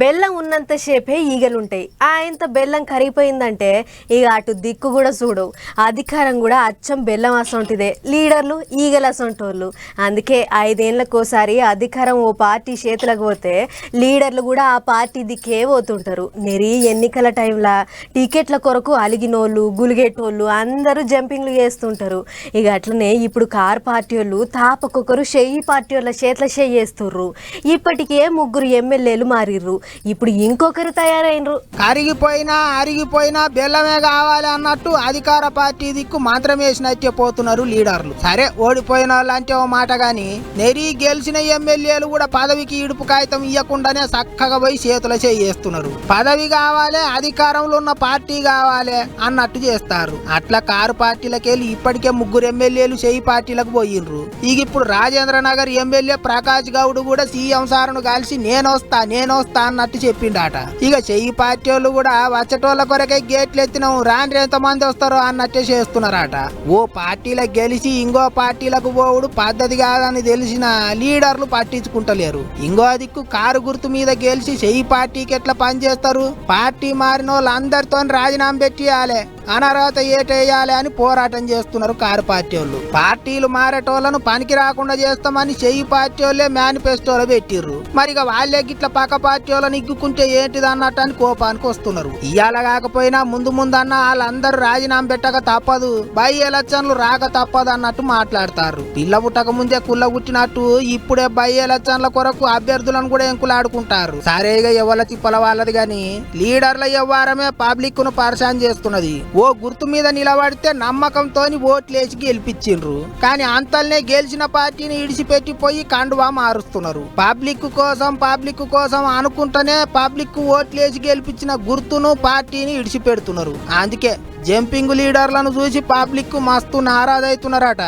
బెల్లం ఉన్నంతసేపే ఈగలుంటాయి. ఆయంత బెల్లం కరిగిపోయిందంటే ఇక అటు దిక్కు కూడా చూడవు అధికారం కూడా అచ్చం బెల్లం అసొంటిదే. లీడర్లు ఈగలు అసొంటోళ్ళు. అందుకే ఐదేళ్ళకోసారి అధికారం ఓ పార్టీ చేతులకు పోతే లీడర్లు కూడా ఆ పార్టీ దిక్కే పోతుంటారు. నెరి ఎన్నికల టైంలో టికెట్ల కొరకు అలిగినోళ్ళు గులిగేటోళ్ళు అందరూ జంపింగ్లు చేస్తుంటారు. ఇక అట్లనే ఇప్పుడు కార్ పార్టీ వాళ్ళు తాపకొకరు షెయ్యి పార్టీ వాళ్ళ చేతుల షెయ్యి వేస్తుర్రు. ఇప్పటికే ముగ్గురు ఎమ్మెల్యేలు మారిర్రు. ఇప్పుడు ఇంకొకరు తయారైనరు. కరిగిపోయినా అరిగిపోయినా బెల్లమే కావాలి అన్నట్టు అధికార పార్టీ దిక్కు మాత్రం వేసినట్టే పోతున్నారు లీడర్లు. సరే ఓడిపోయిన వాళ్ళు అంటే ఓ మాట గాని నెరి గెలిచిన ఎమ్మెల్యేలు కూడా పదవికి ఇడుపు కాగితం ఇవ్వకుండానే చక్కగా పోయి చేతుల చేస్తున్నారు పదవి కావాలి అధికారంలో ఉన్న పార్టీ కావాలి అన్నట్టు చేస్తారు. అట్లా కారు పార్టీలకెళ్ళి ఇప్పటికే ముగ్గురు ఎమ్మెల్యేలు చేయి పార్టీలకు పోయిండ్రు ఇక ఇప్పుడు రాజేంద్ర నగర్ ఎమ్మెల్యే ప్రకాష్ గౌడ్ కూడా సీఎం సార్ను కలిసి నేనొస్తా నేనొస్తా అన్నట్టు చెప్పిండట. ఇక చెయ్యి పార్టీ వాళ్ళు కూడా వచ్చేటోళ్ళ కొరకే గేట్లు ఎత్తినాం రాని ఎంత మంది వస్తారో అన్నట్టే చేస్తున్నారట. ఓ పార్టీలకు గెలిచి ఇంకో పార్టీలకు పోవుడు పద్ధతి కాదని తెలిసిన లీడర్లు పట్టించుకుంటలేరు. ఇంకో దిక్కు కారు గుర్తు మీద గెలిచి చెయ్యి పార్టీకి ఎట్లా పనిచేస్తారు? పార్టీ మారిన వాళ్ళందరితో రాజీనామా పెట్టియాలే. అనర్హత ఏటేయాలి అని పోరాటం చేస్తున్నారు కారు పార్టీ వాళ్ళు పార్టీలు మారేటోళ్ళను పనికి రాకుండా చేస్తామని చెయ్యి పార్టీ వాళ్ళే మేనిఫెస్టోలో పెట్టిర్రు. మరి ఇక వాళ్ళే గిట్ల పక్క పార్టీ వాళ్ళని ఇగ్గుకుంటే ఏంటిది అన్నట్టు అని కోపానికి వస్తున్నారు. ఇవాళ కాకపోయినా ముందు ముందన్న వాళ్ళందరూ రాజీనామా పెట్టక తప్పదు. బై ఎలక్షన్లు రాక తప్పదు అన్నట్టు మాట్లాడతారు. పిల్ల పుట్టక ముందే కుల్ల పుట్టినట్టు ఇప్పుడే బై ఎలక్షన్ల కొరకు అభ్యర్థులను కూడా ఎంకులాడుకుంటారు. సరేగా ఎవల తిప్పల వాళ్ళది గాని లీడర్ల వ్యవహారమే పబ్లిక్ను పరిశాన్ చేస్తున్నది. ఓ గుర్తు మీద నిలబడితే నమ్మకంతోని ఓట్లేసి గెలిపించిండ్రు. కానీ అంతల్నే గెలిచిన పార్టీని ఇడిచిపెట్టిపోయి కండువా మారుస్తున్నారు. పబ్లిక్ కోసం పబ్లిక్ కోసం అనుకుంటేనే పబ్లిక్ ఓట్లేసి గెలిపించిన గుర్తును పార్టీని ఇడిచిపెడుతున్నారు. అందుకే జంపింగ్ లీడర్లను చూసి పబ్లిక్ మస్తు నారాజవుతున్నారట